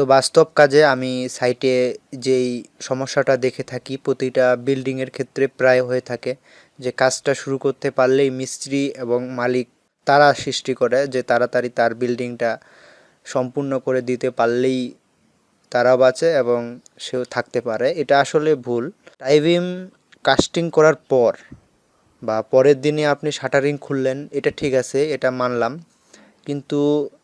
তো বাস্তব কাজে আমি সাইটে যেই সমস্যাটা দেখে থাকি, প্রতিটা বিল্ডিংয়ের ক্ষেত্রে প্রায় হয়ে থাকে। যে কাজটা শুরু করতে পারলেই মিস্ত্রি এবং মালিক তারা সৃষ্টি করে, যে তাড়াতাড়ি তার বিল্ডিংটা সম্পূর্ণ করে দিতে পারলেই তারা বাঁচে এবং সেও থাকতে পারে। এটা আসলে ভুল। টাইবিম কাস্টিং করার পর বা পরের দিনে আপনি শাটারিং খুললেন, এটা ঠিক আছে, এটা মানলাম। কিন্তু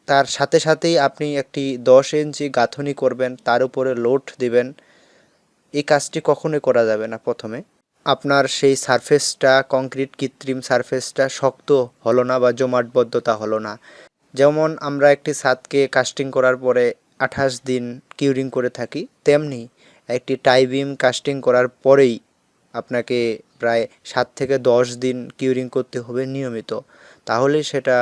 তার সাথে সাথেই আপনি একটি দশ ইঞ্চি গাঁথনি করবেন, তার উপরে লোড দিবেন। এই কাজটি কখনোই করা যাবে না প্রথমে। আপনার সেই সারফেসটা, কংক্রিট কৃত্রিম সারফেসটা শক্ত হলো না বা জমাটবদ্ধতা হলো না। যেমন আমরা একটি ছাদকে কাস্টিং করার পরে আঠাশ দিন কিউরিং করে থাকি, তেমনি একটি টাইবিম কাস্টিং করার পরেই আপনাকে প্রায় সাত থেকে দশ দিন কিউরিং করতে হবে নিয়মিত। তাহলে সেটা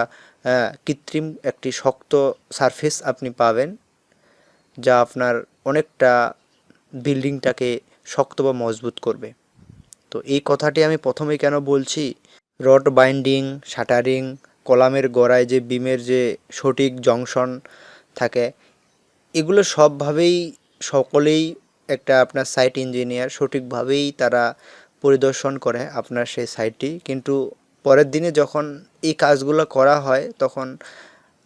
কৃত্রিম একটি শক্ত সারফেস আপনি পাবেন, যা আপনার অনেকটা বিল্ডিংটাকে শক্ত বা মজবুত করবে। তো এই কথাটি আমি প্রথমেই কেন বলছি? রড বাইন্ডিং শাটারিং কলামের গোড়ায় যে বিমের যে সঠিক জংশন থাকে, এগুলো সবভাবেই সকলেই একটা আপনার সাইট ইঞ্জিনিয়ার সঠিকভাবেই তারা পরিদর্শন করে আপনার সেই সাইটটি কিন্তু পরের দিনে যখন এই কাজগুলো করা হয়, তখন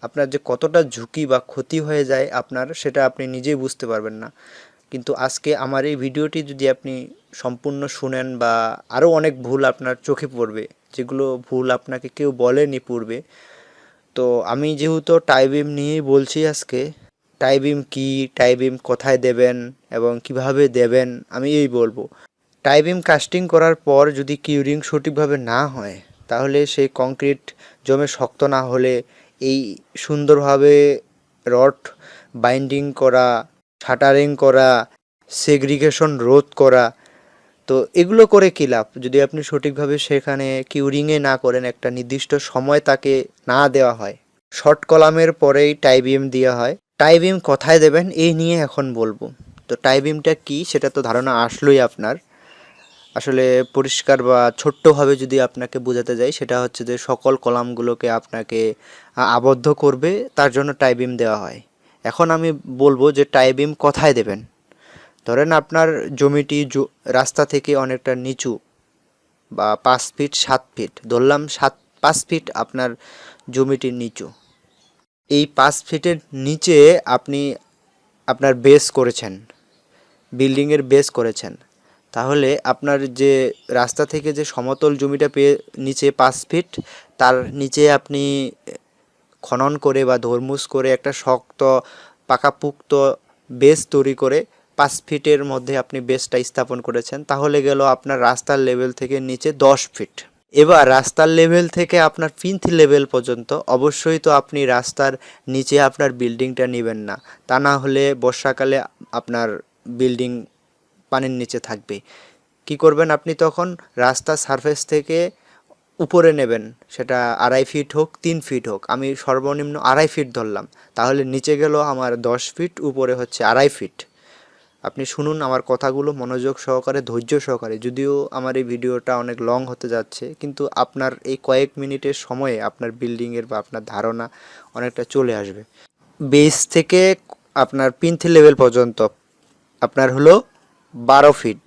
আপনার যে কতটা ঝুঁকি বা ক্ষতি হয়ে যায় আপনার, সেটা আপনি নিজেই বুঝতে পারবেন না। কিন্তু আজকে আমার এই ভিডিওটি যদি আপনি সম্পূর্ণ শুনেন বা আরও অনেক ভুল আপনার চোখে পড়বে, যেগুলো ভুল আপনাকে কেউ বলেনি পূর্বে, তো আমি যেহেতু টাইবিম নিয়েই বলছি আজকে টাইবিম কি টাইবিম কোথায় দেবেন এবং কীভাবে দেবেন, আমি এই বলব। টাইবিম কাস্টিং করার পর যদি কিউরিং সঠিকভাবে না হয় তাহলে সেই কংক্রিট জমে শক্ত না হলে এই সুন্দরভাবে রড বাইন্ডিং করা, শাটারিং করা, সেগ্রিগেশন রোধ করা, তো এগুলো করে কী লাভ? যদি আপনি সঠিকভাবে সেখানে কিউরিংয়ে না করেন, একটা নির্দিষ্ট সময় তাকে না দেওয়া হয়। শর্ট কলামের পরেই টাইবিম দেওয়া হয়। টাইবিম কোথায় দেবেন? এই নিয়ে এখন বলব। তো টাইবিমটা কি? সেটা তো ধারণা আসলোই আপনার। আসলে পরিষ্কার বা ছোট্টভাবে যদি আপনাকে বোঝাতে যাই, সেটা হচ্ছে যে সকল কলামগুলোকে আপনাকে আবদ্ধ করবে, তার জন্য টাইবিম দেওয়া হয়। এখন আমি বলব যে টাইবিম কোথায় দেবেন? ধরেন আপনার জমিটি রাস্তা থেকে অনেকটা নিচু বা পাঁচ ফিট, সাত ফিট, ধরলাম সাত, পাঁচ ফিট আপনার জমিটি নিচু। এই পাঁচ ফিটের নিচে আপনি আপনার বেস করেছেন, বিল্ডিংয়ের বেস করেছেন। তাহলে আপনার যে রাস্তা থেকে যে সমতল জমিটা পেয়ে নিচে পাঁচ ফিট, তার নিচে আপনি খনন করে বা ধর্মুস করে একটা শক্ত পাকাপুক্ত বেস তৈরি করে পাঁচ ফিটের মধ্যে আপনি বেসটা স্থাপন করেছেন, তাহলে গেল আপনার রাস্তার লেভেল থেকে নিচে দশ ফিট। এবার রাস্তার লেভেল থেকে আপনার পিন্থ লেভেল পর্যন্ত অবশ্যই তো আপনি রাস্তার নিচে আপনার বিল্ডিংটা নেবেন না। তা না হলে বর্ষাকালে আপনার বিল্ডিং পানির নিচে থাকবে। কি করবেন আপনি তখন? রাস্তার সারফেস থেকে উপরে নেবেন। সেটা আড়াই ফিট হোক, তিন ফিট হোক। আমি সর্বনিম্ন আড়াই ফিট ধরলাম। তাহলে নিচে গেল আমার দশ ফিট উপরে হচ্ছে আড়াই ফিট আপনি শুনুন আমার কথাগুলো মনোযোগ সহকারে, ধৈর্য সহকারে। যদিও আমার এই ভিডিওটা অনেক লং হতে যাচ্ছে, কিন্তু আপনার এই কয়েক মিনিটের সময়ে আপনার বিল্ডিংয়ের বা আপনার ধারণা অনেকটা চলে আসবে। বেস থেকে আপনার পিন্থ লেভেল পর্যন্ত। আপনার হলো বারো ফিট।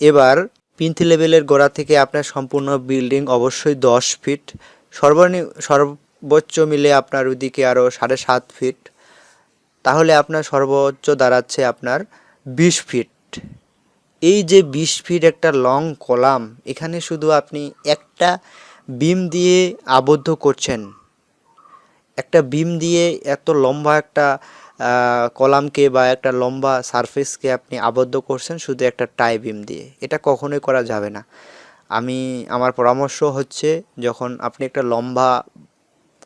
এবার পিন্থ লেভেলের গোড়া থেকে আপনার সম্পূর্ণ বিল্ডিং অবশ্যই দশ ফিট। সর্বনি, সর্বোচ্চ মিলে আপনার ওইদিকে আরও সাড়ে সাত ফিট। তাহলে আপনার সর্বোচ্চ দাঁড়াচ্ছে আপনার বিশ ফিট। এই যে বিশ ফিট একটা লং কলাম, এখানে শুধু আপনি একটা বিম দিয়ে আবদ্ধ করছেন। একটা বিম দিয়ে এত লম্বা একটা কলামকে বা একটা লম্বা সারফেসকে আপনি আবদ্ধ করছেন শুধু একটা টাই বিম দিয়ে। এটা কখনোই করা যাবে না। আমি, আমার পরামর্শ হচ্ছে যখন আপনি একটা লম্বা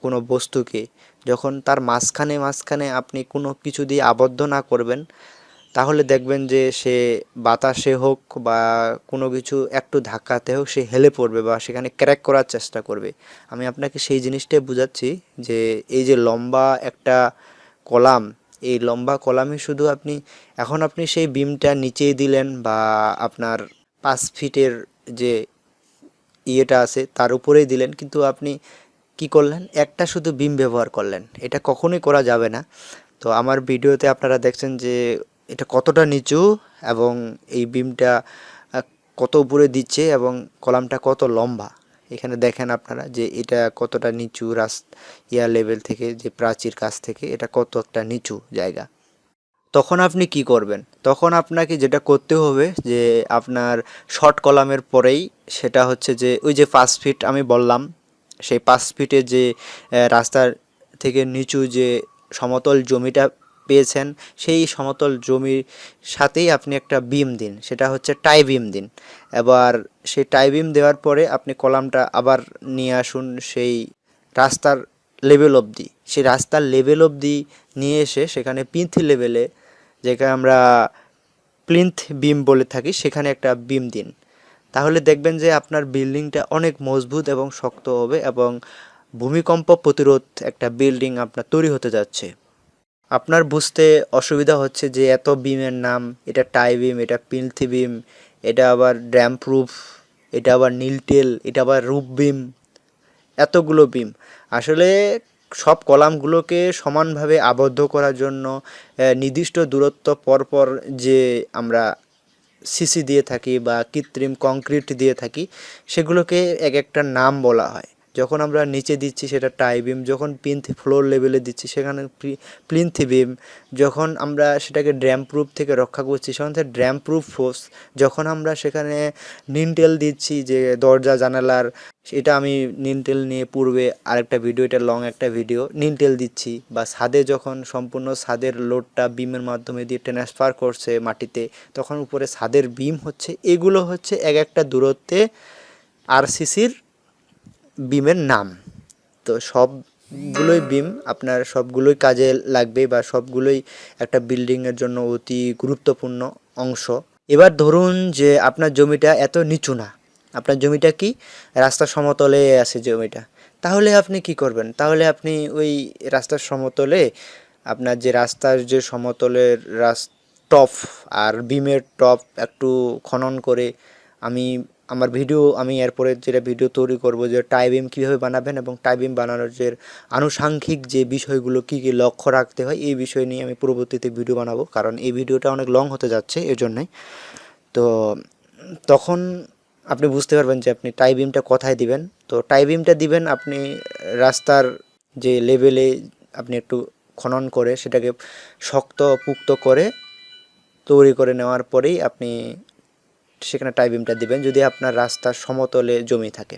কোনো বস্তুকে, যখন তার মাঝখানে মাঝখানে আপনি কোনো কিছু দিয়ে আবদ্ধ না করবেন, তাহলে দেখবেন যে সে বাতাসে হোক বা কোনো কিছু একটু ধাক্কাতে হোক সে হেলে পড়বে বা সেখানে ক্র্যাক করার চেষ্টা করবে। আমি আপনাকে সেই জিনিসটাই বোঝাচ্ছি যে এই যে লম্বা একটা কলাম এই লম্বা কলামে শুধু আপনি, এখন আপনি সেই বিমটা নিচেই দিলেন বা আপনার পাঁচ ফিটের যে ইয়েটা আছে তার উপরেই দিলেন, কিন্তু আপনি কি করলেন? একটা শুধু বিম ব্যবহার করলেন। এটা কখনোই করা যাবে না। তো আমার ভিডিওতে আপনারা দেখছেন যে এটা কতটা নিচু এবং এই বিমটা কত উপরে দিচ্ছে এবং কলামটা কত লম্বা। এখানে দেখেন আপনারা যে এটা কতটা নিচু রাস ইয়া লেভেল থেকে, যে প্রাচীর কাছ থেকে, এটা কত একটা নিচু জায়গা। তখন আপনি কি করবেন? তখন আপনাকে যেটা করতে হবে যে আপনার শর্ট কলামের পরেই সেটা হচ্ছে যে ওই যে পাঁচ ফিট আমি বললাম, সেই পাঁচ ফিটে যে রাস্তার থেকে নিচু যে সমতল জমিটা পেয়েছেন, সেই সমতল জমির সাথেই আপনি একটা বিম দিন, সেটা হচ্ছে টাই বিম দিন। এবার সেই টাই বিম দেওয়ার পরে আপনি কলামটা আবার নিয়ে আসুন সেই রাস্তার লেভেল অবধি। সেই রাস্তার লেভেল অবধি নিয়ে এসে সেখানে পিন্থ লেভেলে যেখানে আমরা প্লিন্থ বিম বলে থাকি, সেখানে একটা বিম দিন। তাহলে দেখবেন যে আপনার বিল্ডিংটা অনেক মজবুত এবং শক্ত হবে এবং ভূমিকম্প প্রতিরোধ একটা বিল্ডিং আপনার তৈরি হতে যাচ্ছে। আপনার বুঝতে অসুবিধা হচ্ছে যে এত বিমের নাম, এটা টাই বিম, এটা পিলথি বিম, এটা আবার ড্যাম প্রুফ, এটা আবার নীলটেল এটা আবার রূপ বিম, এতগুলো বিম। আসলে সব কলামগুলোকে সমানভাবে আবদ্ধ করার জন্য নির্দিষ্ট দূরত্ব পরপর যে আমরা সিসি দিয়ে থাকি বা কৃত্রিম কংক্রিট দিয়ে থাকি, সেগুলোকে এক একটা নাম বলা হয়। যখন আমরা নিচে দিচ্ছি সেটা টাই বিম যখন পিন্থ ফ্লোর লেভেলে দিচ্ছি সেখানে প্লিন্থি বিম যখন আমরা সেটাকে ড্র্যাম প্রুফ থেকে রক্ষা করছি, সেখান থেকে ড্র্যাম প্রুফ ফোর্স যখন আমরা সেখানে নিনটেল দিচ্ছি যে দরজা, জানালার, এটা আমি নিনটেল নিয়ে পূর্বে আরেকটা ভিডিও এটা লং একটা ভিডিও নিনটেল দিচ্ছি। বা ছাদে যখন সম্পূর্ণ ছাদের লোডটা বিমের মাধ্যমে দিয়ে ট্রান্সফার করছে মাটিতে, তখন উপরে ছাদের বিম হচ্ছে, এগুলো হচ্ছে এক একটা দূরত্বে আরসিসির বিমের নাম। তো সবগুলোই বিম আপনার সবগুলোই কাজে লাগবে বা সবগুলোই একটা বিল্ডিংয়ের জন্য অতি গুরুত্বপূর্ণ অংশ। এবার ধরুন যে আপনার জমিটা এত নিচু না। আপনার জমিটা কি? রাস্তা সমতলে আছে জমিটা। তাহলে আপনি কি করবেন? তাহলে আপনি ওই রাস্তার সমতলে আপনার যে রাস্তার যে সমতলের রাস, টপ আর বিমের টপ একটু খনন করে আমি আমার ভিডিও, আমি এরপরে যেটা ভিডিও তৈরি করব যে টাইবিম কীভাবে বানাবেন এবং টাইবিম বানানোর যে আনুষাঙ্গিক যে বিষয়গুলো কী কী লক্ষ্য রাখতে হয়, এই বিষয় নিয়ে আমি পরবর্তীতে ভিডিও বানাবো। কারণ এই ভিডিওটা অনেক লং হতে যাচ্ছে এর জন্যই তো তখন আপনি বুঝতে পারবেন যে আপনি টাই বিমটা কোথায় দিবেন। তো টাই বিমটা দিবেন আপনি রাস্তার যে লেভেলে আপনি একটু খনন করে সেটাকে শক্ত পুক্ত করে তৈরি করে নেওয়ার পরেই আপনি সেখানে টাই বিমটা দিবেন যদি আপনার রাস্তা সমতলে জমি থাকে।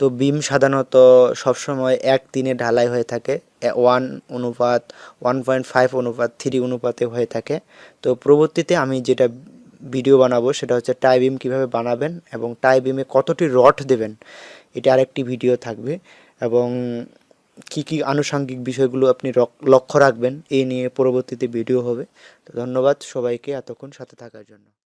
তো বিম সাধারণত সবসময় এক তিনে ঢালাই হয়ে থাকে ওয়ান অনুপাত ওয়ান পয়েন্ট ফাইভ অনুপাত থ্রি অনুপাতে হয়ে থাকে। তো পরবর্তীতে আমি যেটা ভিডিও বানাবো সেটা হচ্ছে টাই বিম কীভাবে বানাবেন এবং টাই বিমে কতটি রড দেবেন, এটা আরেকটি ভিডিও থাকবে। এবং কি কি আনুষঙ্গিক বিষয়গুলো আপনি লক্ষ্য রাখবেন এই নিয়ে পরবর্তীতে ভিডিও হবে। তো ধন্যবাদ সবাইকে এতক্ষণ সাথে থাকার জন্য।